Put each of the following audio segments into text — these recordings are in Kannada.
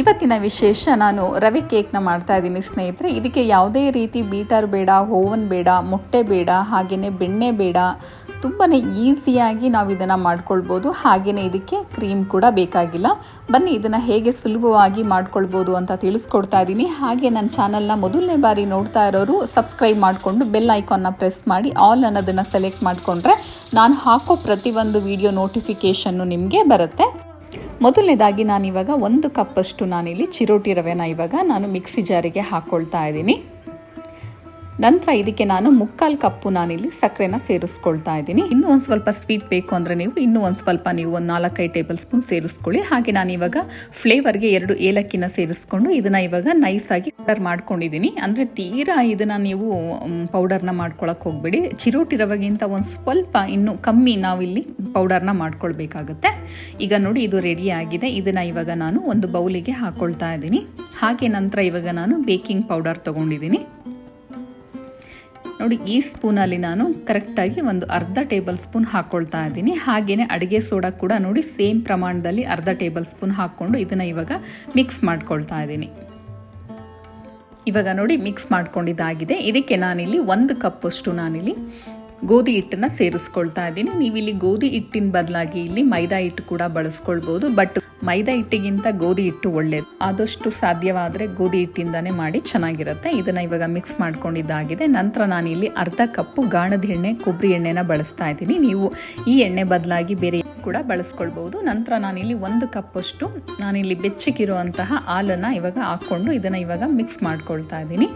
ಇವತ್ತಿನ ವಿಶೇಷ ನಾನು ರವೆ ಕೇಕ್ನ ಮಾಡ್ತಾ ಇದ್ದೀನಿ ಸ್ನೇಹಿತರೆ. ಇದಕ್ಕೆ ಯಾವುದೇ ರೀತಿ ಬೀಟರ್ ಬೇಡ, ಓವನ್ ಬೇಡ, ಮೊಟ್ಟೆ ಬೇಡ ಹಾಗೆಯೇ ಬೆಣ್ಣೆ ಬೇಡ ತುಂಬಾ ಈಸಿಯಾಗಿ ನಾವು ಇದನ್ನು ಮಾಡ್ಕೊಳ್ಬೋದು. ಹಾಗೆಯೇ ಇದಕ್ಕೆ ಕ್ರೀಮ್ ಕೂಡ ಬೇಕಾಗಿಲ್ಲ. ಬನ್ನಿ ಇದನ್ನು ಹೇಗೆ ಸುಲಭವಾಗಿ ಮಾಡ್ಕೊಳ್ಬೋದು ಅಂತ ತಿಳಿಸ್ಕೊಡ್ತಾ ಇದ್ದೀನಿ. ಹಾಗೆ ನನ್ನ ಚಾನಲ್ನ ಮೊದಲನೇ ಬಾರಿ ನೋಡ್ತಾ ಇರೋರು ಸಬ್ಸ್ಕ್ರೈಬ್ ಮಾಡಿಕೊಂಡು ಬೆಲ್ ಐಕಾನ್ನ ಪ್ರೆಸ್ ಮಾಡಿ. ಆಲ್ ಅನ್ನೋದನ್ನು ಸೆಲೆಕ್ಟ್ ಮಾಡಿಕೊಂಡ್ರೆ ನಾನು ಹಾಕೋ ಪ್ರತಿಯೊಂದು ವಿಡಿಯೋ ನೋಟಿಫಿಕೇಷನ್ನು ನಿಮಗೆ ಬರುತ್ತೆ. ಮೊದಲನೇದಾಗಿ ನಾನಿವಾಗ ಒಂದು ಕಪ್ಪಷ್ಟು ನಾನಿಲ್ಲಿ ಚಿರೋಟಿ ರವೆನ ಇವಾಗ ನಾನು ಮಿಕ್ಸಿ ಜಾರಿಗೆ ಹಾಕ್ಕೊಳ್ತಾ ಇದ್ದೀನಿ. ನಂತರ ಇದಕ್ಕೆ ನಾನು ಮುಕ್ಕಾಲು ಕಪ್ಪು ನಾನಿಲ್ಲಿ ಸಕ್ಕರೆನ ಸೇರಿಸ್ಕೊಳ್ತಾ ಇದ್ದೀನಿ. ಇನ್ನೂ ಒಂದು ಸ್ವಲ್ಪ ಸ್ವೀಟ್ ಬೇಕು ಅಂದರೆ ನೀವು ಇನ್ನೂ ಒಂದು ಸ್ವಲ್ಪ ನೀವು ಒಂದು ನಾಲ್ಕೈದು ಟೇಬಲ್ ಸ್ಪೂನ್ ಸೇರಿಸ್ಕೊಳ್ಳಿ. ಹಾಗೆ ನಾನು ಇವಾಗ ಫ್ಲೇವರ್ಗೆ ಎರಡು ಏಲಕ್ಕಿನ ಸೇರಿಸ್ಕೊಂಡು ಇದನ್ನು ಇವಾಗ ನೈಸಾಗಿ ಪೌಡರ್ ಮಾಡ್ಕೊಂಡಿದ್ದೀನಿ. ಅಂದರೆ ತೀರಾ ಇದನ್ನು ನೀವು ಪೌಡರ್ನ ಮಾಡ್ಕೊಳಕ್ಕೆ ಹೋಗ್ಬೇಡಿ. ಚಿರೋಟಿರೋವಾಗಿಂತ ಒಂದು ಸ್ವಲ್ಪ ಇನ್ನೂ ಕಮ್ಮಿ ನಾವಿಲ್ಲಿ ಪೌಡರ್ನ ಮಾಡ್ಕೊಳ್ಬೇಕಾಗತ್ತೆ. ಈಗ ನೋಡಿ ಇದು ರೆಡಿ ಆಗಿದೆ. ಇದನ್ನು ಇವಾಗ ನಾನು ಒಂದು ಬೌಲಿಗೆ ಹಾಕ್ಕೊಳ್ತಾ ಇದ್ದೀನಿ. ಹಾಗೆ ನಂತರ ಇವಾಗ ನಾನು ಬೇಕಿಂಗ್ ಪೌಡರ್ ತೊಗೊಂಡಿದ್ದೀನಿ. ನೋಡಿ, ಈ ಸ್ಪೂನಲ್ಲಿ ನಾನು ಕರೆಕ್ಟಾಗಿ ಒಂದು ಅರ್ಧ ಟೇಬಲ್ ಸ್ಪೂನ್ ಹಾಕ್ಕೊಳ್ತಾ ಇದ್ದೀನಿ. ಹಾಗೆಯೇ ಅಡುಗೆ ಸೋಡಾ ಕೂಡ ನೋಡಿ, ಸೇಮ್ ಪ್ರಮಾಣದಲ್ಲಿ ಅರ್ಧ ಟೇಬಲ್ ಸ್ಪೂನ್ ಹಾಕ್ಕೊಂಡು ಇದನ್ನು ಇವಾಗ ಮಿಕ್ಸ್ ಮಾಡ್ಕೊಳ್ತಾ ಇದ್ದೀನಿ. ಇವಾಗ ನೋಡಿ, ಮಿಕ್ಸ್ ಮಾಡ್ಕೊಂಡಿದ್ದಾಗಿದೆ. ಇದಕ್ಕೆ ನಾನಿಲ್ಲಿ ಒಂದು ಕಪ್ಪಷ್ಟು ನಾನಿಲ್ಲಿ ಗೋಧಿ ಹಿಟ್ಟನ್ನು ಸೇರಿಸ್ಕೊಳ್ತಾ ಇದ್ದೀನಿ. ನೀವಿಲ್ಲಿ ಗೋಧಿ ಹಿಟ್ಟಿನ ಬದಲಾಗಿ ಇಲ್ಲಿ ಮೈದಾ ಹಿಟ್ಟು ಕೂಡ ಬಳಸ್ಕೊಳ್ಬೋದು. ಬಟ್ ಮೈದಾ ಹಿಟ್ಟಿಗಿಂತ ಗೋಧಿ ಹಿಟ್ಟು ಒಳ್ಳೇದು. ಆದಷ್ಟು ಸಾಧ್ಯವಾದರೆ ಗೋಧಿ ಹಿಟ್ಟಿಂದಾನೇ ಮಾಡಿ ಚೆನ್ನಾಗಿರುತ್ತೆ. ಇದನ್ನು ಇವಾಗ ಮಿಕ್ಸ್ ಮಾಡ್ಕೊಂಡಿದ್ದಾಗಿದೆ. ನಂತರ ನಾನು ಇಲ್ಲಿ ಅರ್ಧ ಕಪ್ಪು ಗಾಣದ ಎಣ್ಣೆ, ಕೊಬ್ಬರಿ ಎಣ್ಣೆನ ಬಳಸ್ತಾ ಇದ್ದೀನಿ. ನೀವು ಈ ಎಣ್ಣೆ ಬದಲಾಗಿ ಬೇರೆ ಕೂಡ ಬಳಸ್ಕೊಳ್ಬೋದು. ನಂತರ ನಾನಿಲ್ಲಿ ಒಂದು ಕಪ್ಪಷ್ಟು ನಾನಿಲ್ಲಿ ಬೆಚ್ಚಗಿರುವಂತಹ ಹಾಲನ್ನು ಇವಾಗ ಹಾಕ್ಕೊಂಡು ಇದನ್ನು ಇವಾಗ ಮಿಕ್ಸ್ ಮಾಡ್ಕೊಳ್ತಾ ಇದ್ದೀನಿ.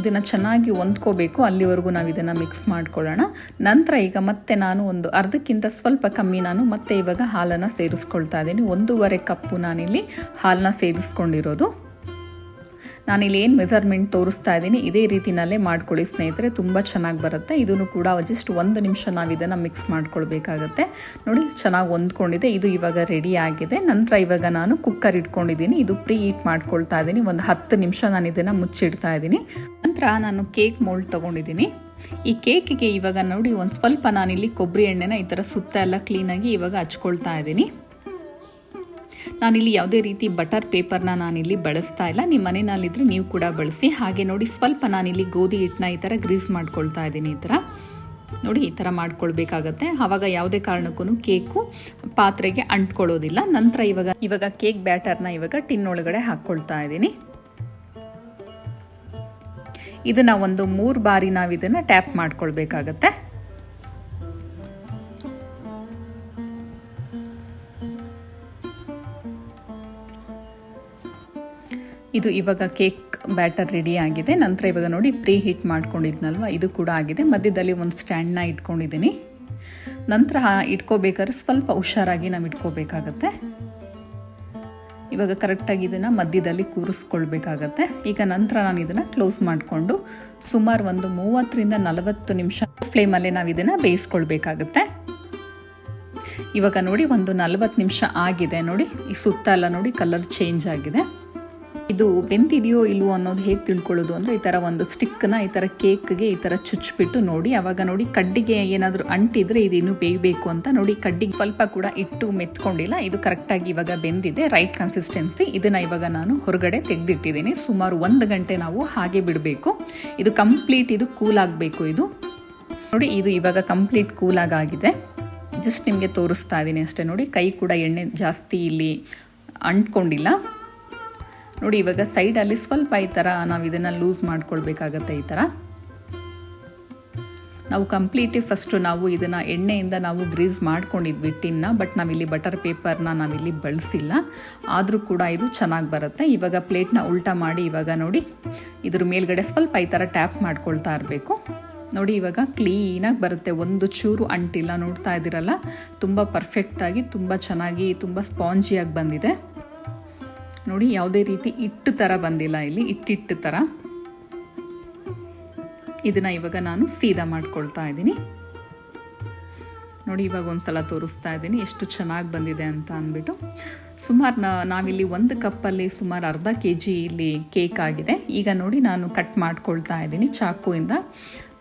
ಇದನ್ನು ಚೆನ್ನಾಗಿ ಹೊಂದ್ಕೋಬೇಕು. ಅಲ್ಲಿವರೆಗೂ ನಾವು ಇದನ್ನು ಮಿಕ್ಸ್ ಮಾಡ್ಕೊಳ್ಳೋಣ. ನಂತರ ಈಗ ಮತ್ತೆ ನಾನು ಒಂದು ಅರ್ಧಕ್ಕಿಂತ ಸ್ವಲ್ಪ ಕಮ್ಮಿ ನಾನು ಮತ್ತೆ ಇವಾಗ ಹಾಲನ್ನು ಸೇರಿಸ್ಕೊಳ್ತಾ ಇದ್ದೀನಿ. ಒಂದೂವರೆ ಕಪ್ಪು ನಾನಿಲ್ಲಿ ಹಾಲನ್ನ ಸೇರಿಸ್ಕೊಂಡಿರೋದು. ನಾನಿಲ್ಲಿ ಏನು ಮೆಜರ್ಮೆಂಟ್ ತೋರಿಸ್ತಾ ಇದ್ದೀನಿ, ಇದೇ ರೀತಿನಲ್ಲೇ ಮಾಡ್ಕೊಳ್ಳಿ ಸ್ನೇಹಿತರೆ, ತುಂಬ ಚೆನ್ನಾಗಿ ಬರುತ್ತೆ. ಇದನ್ನು ಕೂಡ ಜಸ್ಟ್ ಒಂದು ನಿಮಿಷ ನಾವು ಇದನ್ನು ಮಿಕ್ಸ್ ಮಾಡ್ಕೊಳ್ಬೇಕಾಗತ್ತೆ. ನೋಡಿ, ಚೆನ್ನಾಗಿ ಹೊಂದ್ಕೊಂಡಿದೆ. ಇದು ಇವಾಗ ರೆಡಿ ಆಗಿದೆ. ನಂತರ ಇವಾಗ ನಾನು ಕುಕ್ಕರ್ ಇಟ್ಕೊಂಡಿದ್ದೀನಿ. ಇದು ಪ್ರೀ ಹೀಟ್ ಮಾಡ್ಕೊಳ್ತಾ ಇದ್ದೀನಿ. ಒಂದು ಹತ್ತು ನಿಮಿಷ ನಾನು ಇದನ್ನು ಮುಚ್ಚಿಡ್ತಾ ಇದ್ದೀನಿ. ನಂತರ ನಾನು ಕೇಕ್ ಮೋಲ್ಡ್ ತೊಗೊಂಡಿದ್ದೀನಿ. ಈ ಕೇಕಿಗೆ ಇವಾಗ ನೋಡಿ ಒಂದು ಸ್ವಲ್ಪ ನಾನಿಲ್ಲಿ ಕೊಬ್ಬರಿ ಎಣ್ಣೆನ ಈ ಥರ ಸುತ್ತ ಎಲ್ಲ ಕ್ಲೀನಾಗಿ ಇವಾಗ ಹಚ್ಕೊಳ್ತಾ ಇದ್ದೀನಿ. ನಾನಿಲ್ಲಿ ಯಾವುದೇ ರೀತಿ ಬಟರ್ ಪೇಪರ್ನ ನಾನಿಲ್ಲಿ ಬಳಸ್ತಾ ಇಲ್ಲ. ನಿಮ್ಮ ಮನೆಯಲ್ಲಿದ್ದರೆ ನೀವು ಕೂಡ ಬಳಸಿ. ಹಾಗೆ ನೋಡಿ ಸ್ವಲ್ಪ ನಾನಿಲ್ಲಿ ಗೋಧಿ ಹಿಟ್ಟನ್ನ ಈ ಥರ ಗ್ರೀಸ್ ಮಾಡ್ಕೊಳ್ತಾ ಇದ್ದೀನಿ ಈ ಥರ ನೋಡಿ ಈ ಥರ ಮಾಡ್ಕೊಳ್ಬೇಕಾಗತ್ತೆ. ಆವಾಗ ಯಾವುದೇ ಕಾರಣಕ್ಕೂ ಕೇಕು ಪಾತ್ರೆಗೆ ಅಂಟ್ಕೊಳ್ಳೋದಿಲ್ಲ. ನಂತರ ಇವಾಗ ಇವಾಗ ಕೇಕ್ ಬ್ಯಾಟರ್ನ ಇವಾಗ ಟಿನ್ ಒಳಗಡೆ ಹಾಕ್ಕೊಳ್ತಾ ಇದ್ದೀನಿ. ಇದನ್ನು ಒಂದು ಮೂರು ಬಾರಿ ನಾವು ಇದನ್ನ ಟ್ಯಾಪ್ ಮಾಡ್ಕೊಳ್ಬೇಕಾಗತ್ತೆ. ಇದು ಇವಾಗ ಕೇಕ್ ಬ್ಯಾಟರ್ ರೆಡಿ ಆಗಿದೆ. ನಂತರ ಇವಾಗ ನೋಡಿ ಪ್ರೀ ಹೀಟ್ ಮಾಡ್ಕೊಂಡಿದ್ನಲ್ವ? ಇದು ಕೂಡ ಆಗಿದೆ. ಮಧ್ಯದಲ್ಲಿ ಒಂದು ಸ್ಟ್ಯಾಂಡ್ನ ಇಟ್ಕೊಂಡಿದ್ದೀನಿ. ನಂತರ ಇಟ್ಕೋಬೇಕಾದ್ರೆ ಸ್ವಲ್ಪ ಹುಷಾರಾಗಿ ನಾವು ಇಟ್ಕೋಬೇಕಾಗತ್ತೆ. ಇವಾಗ ಕರೆಕ್ಟಾಗಿ ಇದನ್ನು ಮಧ್ಯದಲ್ಲಿ ಕೂರಿಸ್ಕೊಳ್ಬೇಕಾಗತ್ತೆ. ಈಗ ನಂತರ ನಾನು ಇದನ್ನು ಕ್ಲೋಸ್ ಮಾಡಿಕೊಂಡು ಸುಮಾರು ಒಂದು ಮೂವತ್ತರಿಂದ ನಲವತ್ತು ನಿಮಿಷ ಫ್ಲೇಮಲ್ಲೇ ನಾವು ಇದನ್ನು ಬೇಯಿಸ್ಕೊಳ್ಬೇಕಾಗತ್ತೆ. ಇವಾಗ ನೋಡಿ ಒಂದು ನಲವತ್ತು ನಿಮಿಷ ಆಗಿದೆ ನೋಡಿ, ಈ ಸುತ್ತ ಎಲ್ಲ ನೋಡಿ ಕಲರ್ ಚೇಂಜ್ ಆಗಿದೆ. ಇದು ಬೆಂತಿದೆಯೋ ಇಲ್ವೋ ಅನ್ನೋದು ಹೇಗೆ ತಿಳ್ಕೊಳ್ಳೋದು ಅಂದರೆ ಈ ಥರ ಒಂದು ಸ್ಟಿಕ್ಕನ್ನ ಈ ಥರ ಕೇಕ್ಗೆ ಈ ಥರ ಚುಚ್ಚಿಬಿಟ್ಟು ನೋಡಿ ಆವಾಗ ನೋಡಿ ಕಡ್ಡಿಗೆ ಏನಾದರೂ ಅಂಟಿದ್ರೆ ಇದು ಇನ್ನೂ ಬೇಯಬೇಕು ಅಂತ ನೋಡಿ ಕಡ್ಡಿಗೆ ಸ್ವಲ್ಪ ಕೂಡ ಇಟ್ಟು ಮೆತ್ಕೊಂಡಿಲ್ಲ. ಇದು ಕರೆಕ್ಟಾಗಿ ಇವಾಗ ಬೆಂದಿದೆ. Right consistency. ಇದನ್ನು ಇವಾಗ ನಾನು ಹೊರಗಡೆ ತೆಗೆದಿಟ್ಟಿದ್ದೀನಿ. ಸುಮಾರು ಒಂದು ಗಂಟೆ ನಾವು ಹಾಗೆ ಬಿಡಬೇಕು. ಇದು ಕಂಪ್ಲೀಟ್ ಇದು ಕೂಲ್ ಆಗಬೇಕು ಇದು. ನೋಡಿ, ಇದು ಇವಾಗ ಕಂಪ್ಲೀಟ್ ಕೂಲಾಗಿ ಆಗಿದೆ ಜಸ್ಟ್ ನಿಮಗೆ ತೋರಿಸ್ತಾ ಇದ್ದೀನಿ ಅಷ್ಟೇ ನೋಡಿ. ಕೈ ಕೂಡ ಎಣ್ಣೆ ಜಾಸ್ತಿ ಇಲ್ಲಿ ಅಂಟ್ಕೊಂಡಿಲ್ಲ. ನೋಡಿ, ಇವಾಗ ಸೈಡಲ್ಲಿ ಸ್ವಲ್ಪ ಈ ಥರ ನಾವು ಇದನ್ನು ಲೂಸ್ ಮಾಡ್ಕೊಳ್ಬೇಕಾಗತ್ತೆ ಈ ಥರ ನಾವು ಕಂಪ್ಲೀಟಿ ಫಸ್ಟು ನಾವು ಇದನ್ನು ಎಣ್ಣೆಯಿಂದ ನಾವು ಗ್ರೀಸ್ ಮಾಡ್ಕೊಂಡಿದ್ವಿ ಟಿನ್ನ ಬಟ್ ನಾವಿಲ್ಲಿ ಬಟರ್ ಪೇಪರ್ನ ನಾವಿಲ್ಲಿ ಬಳಸಿಲ್ಲ. ಆದರೂ ಕೂಡ ಇದು ಚೆನ್ನಾಗಿ ಬರುತ್ತೆ. ಇವಾಗ ಪ್ಲೇಟ್ನ ಉಲ್ಟಾ ಮಾಡಿ ಇವಾಗ ನೋಡಿ, ಇದ್ರ ಮೇಲ್ಗಡೆ ಸ್ವಲ್ಪ ಈ ಥರ ಟ್ಯಾಪ್ ಮಾಡ್ಕೊಳ್ತಾ ಇರಬೇಕು. ನೋಡಿ, ಇವಾಗ ಕ್ಲೀನಾಗಿ ಬರುತ್ತೆ. ಒಂದು ಚೂರು ಅಂಟಿಲ್ಲ ನೋಡ್ತಾ ಇದ್ದೀರಲ್ಲ, ತುಂಬ ಪರ್ಫೆಕ್ಟಾಗಿ ತುಂಬ ಚೆನ್ನಾಗಿ, ತುಂಬ ಸ್ಪಾಂಜಿಯಾಗಿ ಬಂದಿದೆ. ನೋಡಿ, ಯಾವುದೇ ರೀತಿ ಇಟ್ಟು ಥರ ಬಂದಿಲ್ಲ ಇಲ್ಲಿ. ಇಟ್ಟಿಟ್ಟು ಥರ ಇದನ್ನು ಇವಾಗ ನಾನು ಸೀದಾ ಮಾಡ್ಕೊಳ್ತಾ ಇದ್ದೀನಿ. ನೋಡಿ, ಇವಾಗ ಒಂದು ಸಲ ತೋರಿಸ್ತಾ ಇದ್ದೀನಿ. ಎಷ್ಟು ಚೆನ್ನಾಗಿ ಬಂದಿದೆ ಅಂತ ಅಂದ್ಬಿಟ್ಟು. ಸುಮಾರು ನಾವಿಲ್ಲಿ ಒಂದು ಕಪ್ಪಲ್ಲಿ ಸುಮಾರು ಅರ್ಧ ಕೆ ಜಿ ಇಲ್ಲಿ ಕೇಕ್ ಆಗಿದೆ. ಈಗ ನೋಡಿ, ನಾನು ಕಟ್ ಮಾಡ್ಕೊಳ್ತಾ ಇದ್ದೀನಿ ಚಾಕುವಿಂದ.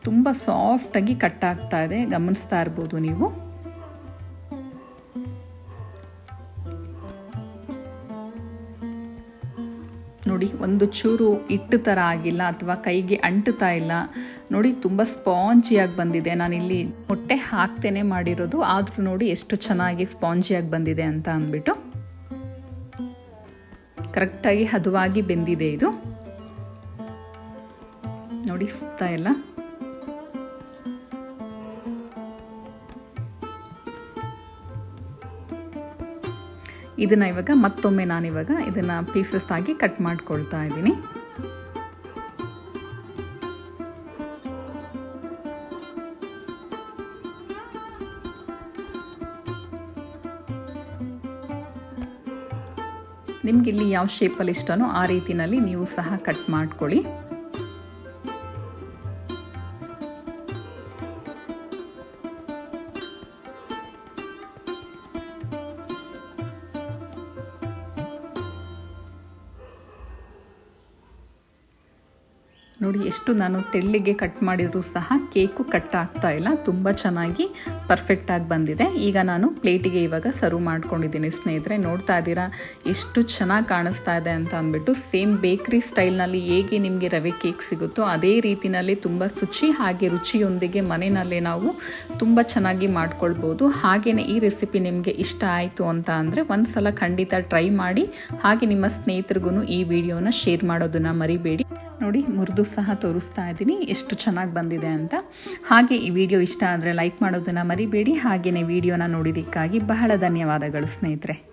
ತುಂಬ ಸಾಫ್ಟಾಗಿ ಕಟ್ ಆಗ್ತಾ ಇದೆ. ಗಮನಿಸ್ತಾ ಇರ್ಬೋದು ನೀವು. ನೋಡಿ, ಒಂದು ಚೂರು ಇಟ್ಟು ಥರ ಆಗಿಲ್ಲ ಅಥವಾ ಕೈಗೆ ಅಂಟುತ್ತಾ ಇಲ್ಲ. ನೋಡಿ, ತುಂಬ ಸ್ಪಾಂಜಿಯಾಗಿ ಬಂದಿದೆ. ನಾನಿಲ್ಲಿ ಮೊಟ್ಟೆ ಹಾಕ್ತೇನೆ ಮಾಡಿರೋದು. ಆದರೂ ನೋಡಿ, ಎಷ್ಟು ಚೆನ್ನಾಗಿ ಸ್ಪಾಂಜಿಯಾಗಿ ಬಂದಿದೆ ಅಂತ ಅಂದ್ಬಿಟ್ಟು. ಕರೆಕ್ಟಾಗಿ ಹದವಾಗಿ ಬೆಂದಿದೆ ಇದು. ನೋಡಿ, ಸುತ್ತ ಎಲ್ಲ ಇದನ್ನು ಇವಾಗ ಮತ್ತೊಮ್ಮೆ ನಾನಿವಾಗ ಇದನ್ನು ಪೀಸಸ್ ಆಗಿ ಕಟ್ ಮಾಡ್ಕೊಳ್ತಾ ಇದ್ದೀನಿ. ನಿಮ್ಗೆ ಇಲ್ಲಿ ಯಾವ ಶೇಪಲ್ಲಿ ಇಷ್ಟನೋ ಆ ರೀತಿಯಲ್ಲಿ ನೀವು ಸಹ ಕಟ್ ಮಾಡ್ಕೊಳ್ಳಿ. ನೋಡಿ, ಎಷ್ಟು ನಾನು ತೆಳ್ಳಿಗೆ ಕಟ್ ಮಾಡಿದರೂ ಸಹ ಕೇಕು ಕಟ್ ಆಗ್ತಾ ಇಲ್ಲ. ತುಂಬ ಚೆನ್ನಾಗಿ ಪರ್ಫೆಕ್ಟಾಗಿ ಬಂದಿದೆ. ಈಗ ನಾನು ಪ್ಲೇಟಿಗೆ ಇವಾಗ ಸರ್ವ್ ಮಾಡ್ಕೊಂಡಿದ್ದೀನಿ. ಸ್ನೇಹಿತರೆ, ನೋಡ್ತಾ ಇದ್ದೀರಾ? ಎಷ್ಟು ಚೆನ್ನಾಗಿ ಕಾಣಿಸ್ತಾ ಇದೆ ಅಂತ ಅಂದ್ಬಿಟ್ಟು ಸೇಮ್ ಬೇಕ್ರಿ ಸ್ಟೈಲ್ನಲ್ಲಿ ಹೇಗೆ ನಿಮಗೆ ರವೆ ಕೇಕ್ ಸಿಗುತ್ತೋ ಅದೇ ರೀತಿಯಲ್ಲಿ ತುಂಬ ಶುಚಿ ಹಾಗೆ ರುಚಿಯೊಂದಿಗೆ ಮನೆಯಲ್ಲೇ ನಾವು ತುಂಬ ಚೆನ್ನಾಗಿ ಮಾಡ್ಕೊಳ್ಬೋದು. ಹಾಗೆಯೇ ಈ ರೆಸಿಪಿ ನಿಮಗೆ ಇಷ್ಟ ಆಯಿತು ಅಂತ ಅಂದರೆ ಒಂದು ಖಂಡಿತ ಟ್ರೈ ಮಾಡಿ ಹಾಗೆ ನಿಮ್ಮ ಸ್ನೇಹಿತರಿಗೂ ಈ ವಿಡಿಯೋನ ಶೇರ್ ಮಾಡೋದನ್ನು ಮರಿಬೇಡಿ. ನೋಡಿ, ಮುರಿದು ಸಹ ತೋರಿಸ್ತಾ ಇದ್ದೀನಿ. ಎಷ್ಟು ಚೆನ್ನಾಗಿ ಬಂದಿದೆ ಅಂತ. ಹಾಗೆ ಈ ವಿಡಿಯೋ ಇಷ್ಟ ಆದರೆ ಲೈಕ್ ಮಾಡೋದನ್ನು ಮರಿಬೇಡಿ. ಹಾಗೆಯೇ ವಿಡಿಯೋನ ನೋಡಿದ್ದಕ್ಕಾಗಿ ಬಹಳ ಧನ್ಯವಾದಗಳು ಸ್ನೇಹಿತರೆ.